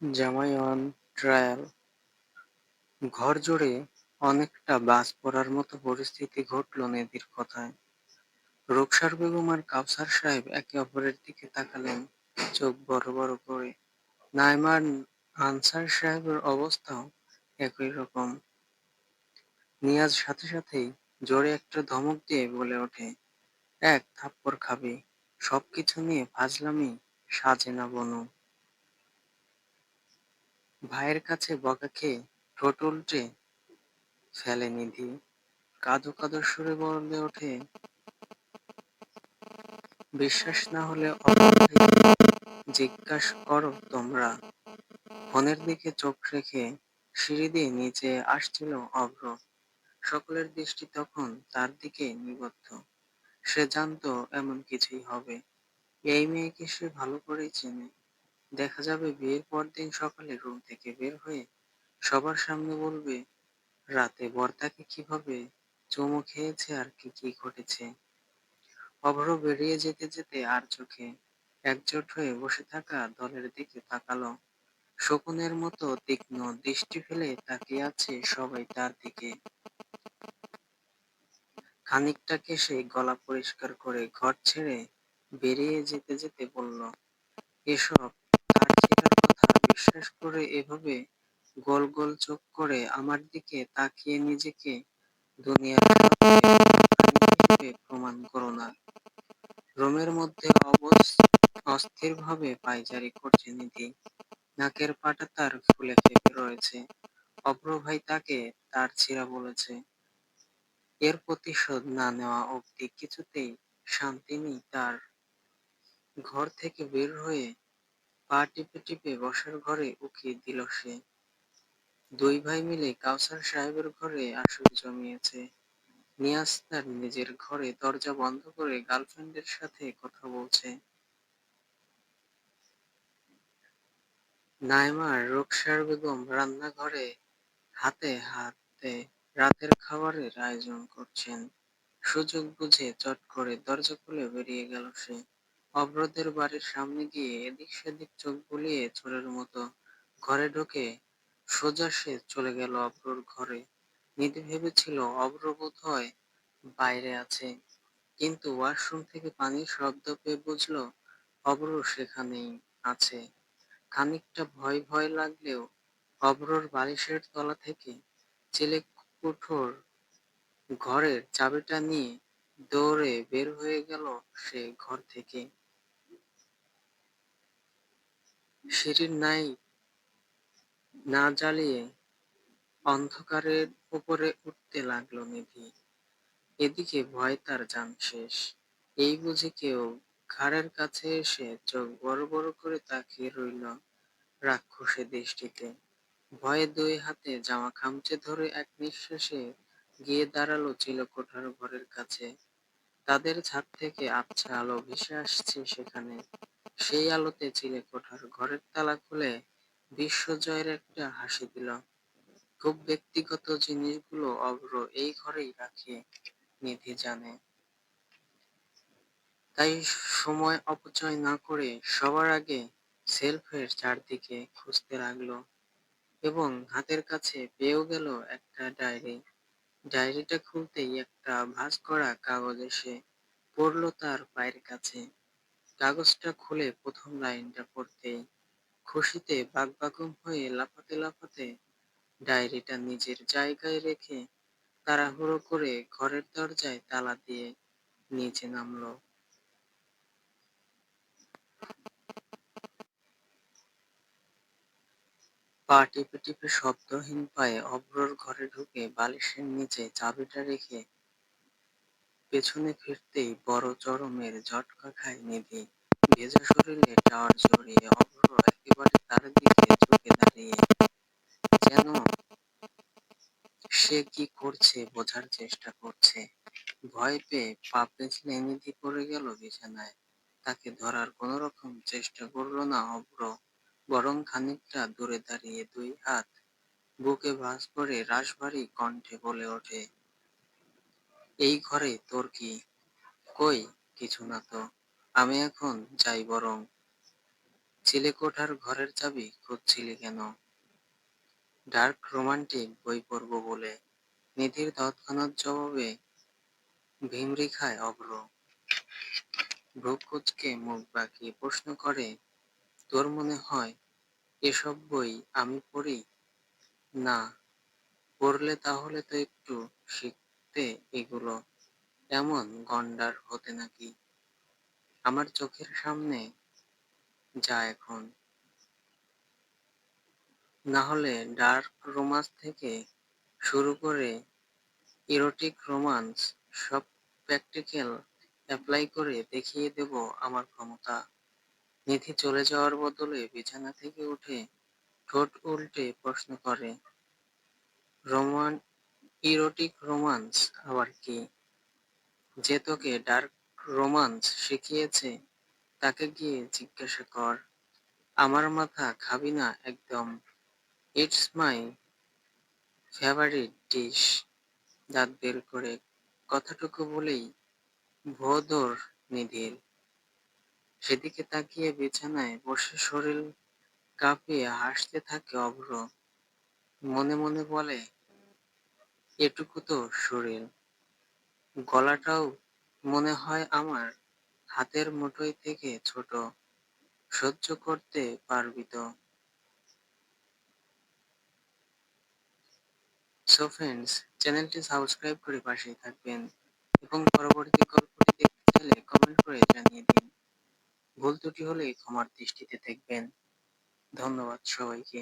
জামাই on trial ঘরজোড়ে অনেকটা বাজ পড়ার মতো পরিস্থিতি ঘটল নিধির কথায়। রুকসার বেগম আর কাউসার সাহেব একে অপরের দিকে তাকালেন চোখ বড় বড় করে। নাঈমা আর আনসার সাহেবের অবস্থাও একই রকম। নিয়াজ সাথে সাথেই জোরে একটা ধমক দিয়ে বলে ওঠে, এক থাপ্পড় খাবে সবকিছু নিয়ে ফাজলামি সাজে না বনু। ভাইয়ের কাছে বকা খেয়ে ঠোঁট উল্টে ফেলে নিধি। কাঁদো কাঁদো সুরে বলে ওঠে, বিশ্বাস না হলে জিজ্ঞাস করো তোমরা। ফোনের দিকে চোখ রেখে সিঁড়ি দিয়ে নিচে আসছিল অভ্র। সকলের দৃষ্টি তখন তার দিকে নিবদ্ধ। সে জানত এমন কিছুই হবে। এই মেয়েকে সে ভালো করেই চেনে। দেখা যাবে বিয়ের পরদিন সকালে রুম থেকে বের হয়ে সবার সামনে বলবে, রাতে বরদাকে কীভাবে চুমু খেয়েছে আর কি কি ঘটেছে। অভ্র বেরিয়ে যেতে যেতে আর চোখে একজোট হয়ে বসে থাকা দলের দিকে তাকালো। শকুনের মতো তীক্ষ্ণ দৃষ্টি ফেলে তাকিয়ে আছে সবাই তার দিকে। খানিকটা কেশে গলা পরিষ্কার করে ঘর ছেড়ে বেরিয়ে যেতে যেতে বলল, এসব বিশ্বাস করে এভাবে গোল গোল চোখ করে আমার দিকে তাকিয়ে নিজেকে দুনিয়ার প্রমাণ করো না। রুমের মধ্যে অস্থিরভাবে পায়চারি করছে নিধি। নাকের পাটা তার ফুলে ফেঁপে রয়েছে। অভ্র ভাই তাকে তার ছিঁড়া বলেছে। এর প্রতিশোধ না নেওয়া অবধি কিছুতেই শান্তি নেই তার। ঘর থেকে বের হয়ে পা টিপে টিপে বসার ঘরে উকি দিল সে। দুই ভাই মিলে কাউসার সাহেবের ঘরে আসর জমিয়েছে। নিয়াজ তার নিজের ঘরে দরজা বন্ধ করে গার্লফ্রেন্ডের সাথে কথা বলছে। নাইমার রুকসার বেগম রান্নাঘরে হাতে হাতে রাতের খাবারের আয়োজন করছেন। সুযোগ বুঝে চট করে দরজা খুলে বেরিয়ে গেল সে। অভ্রদের বাড়ির সামনে গিয়ে এদিক সেদিক চোখ বুলিয়ে চোরের মতো ঘরে ঢুকে সোজা সে চলে গেল অভ্রর ঘরে। নিধি ভেবেছিল অভ্র বোধহয় বাইরে আছে, কিন্তু ওয়াশরুম থেকে পানির শব্দ পেয়ে বুঝল অভ্র সেখানেই আছে। খানিকটা ভয় ভয় লাগলেও অভ্রর বালিশের তলা থেকে চিলেকোঠর ঘরের চাবিটা নিয়ে দৌড়ে বের হয়ে গেল সে ঘর থেকে। সিঁড়ির লাইট না জ্বালিয়ে অন্ধকারের উপরে উঠতে লাগল নিধি। এদিকে ভয় তার যান শেষ। এই বুঝি কেউ ঘাড়ের কাছে এসে চোখ বড় বড় করে তাকিয়ে রইল রাক্ষসী দৃষ্টিতে। ভয়ে দুই হাতে জামা খামচে ধরে এক নিঃশ্বাসে গিয়ে দাঁড়াল চিলেকোঠার ঘরের কাছে। তাদের ছাদ থেকে আবছা আলো ভেসে আসছে সেখানে। সেই আলোতে চিলেকোঠার ঘরের তালা খুলে বিশ্বজয়ের একটা হাসি দিল। খুব ব্যক্তিগত জিনিসগুলো অভ্র এই ঘরেই রাখে, নিধি জানে। তাই সময় অপচয় না করে সবার আগে সেলফের চারদিকে খুঁজতে লাগল এবং হাতের কাছে পেয়েও গেল একটা ডায়েরি। ডায়েরিটা খুলতেই একটা ভাঁজ করা কাগজ এসে পড়ল তার পায়ের কাছে। কাগজটা খুলে প্রথম লাইনটা পড়তেই খুশিতে বাকবাকুম হয়ে লাফাতে লাফাতে ডায়েরিটা নিজের জায়গায় রেখে তাড়াহুড়ো করে ঘরের দরজায় তালা দিয়ে নিচে নামল। পা টিপে টিপে শব্দহীন পায়ে অভ্রর ঘরে ঢুকে বালিশের নিচে চাবিটা রেখে পেছনে ফিরতেই বড় চরমের ঝটকা খায় নিধি। ভেজা শরীরে টাওয়ার জড়িয়ে অভ্র একেবারে তার দিকে ঝুঁকে দাঁড়িয়ে যেন সে কি করছে বোঝার চেষ্টা করছে। ভয় পেয়ে পা পিছলে নিধি পড়ে গেল বিছানায়। তাকে ধরার কোনোরকম চেষ্টা করল না অভ্র, বরং খানিকটা দূরে দাঁড়িয়ে দুই হাত বুকে ভাঁজ করে রাশভারী কণ্ঠে বলে ওঠে, এই ঘরে তোর কি? কই কিছু না তো, আমি এখন যাই বরং। চিলেকোঠার ঘরের চাবি খুঁজছিলি কেন ডার্ক রোমান্টিক বই পড়ব বলে নিধির তৎক্ষণাৎ জবাবে ভিমরি অগ্র অভ্র ভ্রু কুচকে মুখ বাঁকিয়ে প্রশ্ন করে তোর মনে হয় এসব বই আমি পড়ি? না, পড়লে তাহলে তো একটু শিখতে এগুলো। এমন গন্ডার হতে নাকি? আমার চোখের সামনে যা এখন। না হলে ডার্ক রোমান্স থেকে শুরু করে ইরোটিক রোমান্স সব প্র্যাকটিক্যাল অ্যাপ্লাই করে দেখিয়ে দেব আমার ক্ষমতা। নিধি চলে যাওয়ার বদলে বিছানা থেকে উঠে ঠোঁট উল্টে প্রশ্ন করে, রোমান, ইরোটিক রোমান্স আবার কি? যে তোকে ডার্ক রোমান্স শিখিয়েছে, তাকে গিয়ে জিজ্ঞাসা কর। আমার মাথা খাবি না একদম। It's my favourite dish. দাঁত বের করে কথাটুকু বলেই ভোঁদর নিধির সেদিকে তাকিয়ে বিছানায় বসে শরীর কাঁপিয়ে হাসতে থাকে অভ্র। মনে মনে বলে, এটুকু তো শরীর। গলাটাও মনে হয় আমার হাতের মুঠোয় থেকে ছোট। সহ্য করতে পারবি তো? সো ফ্রেন্ডস চ্যানেলটি সাবস্ক্রাইব করে পাশেই থাকবেন এবং পরবর্তী গল্পটি দেখতে চাইলে কমেন্ট করে জানিয়ে দিন। ভুল ত্রুটি হলেই ক্ষমার দৃষ্টিতে দেখবেন। ধন্যবাদ সবাইকে।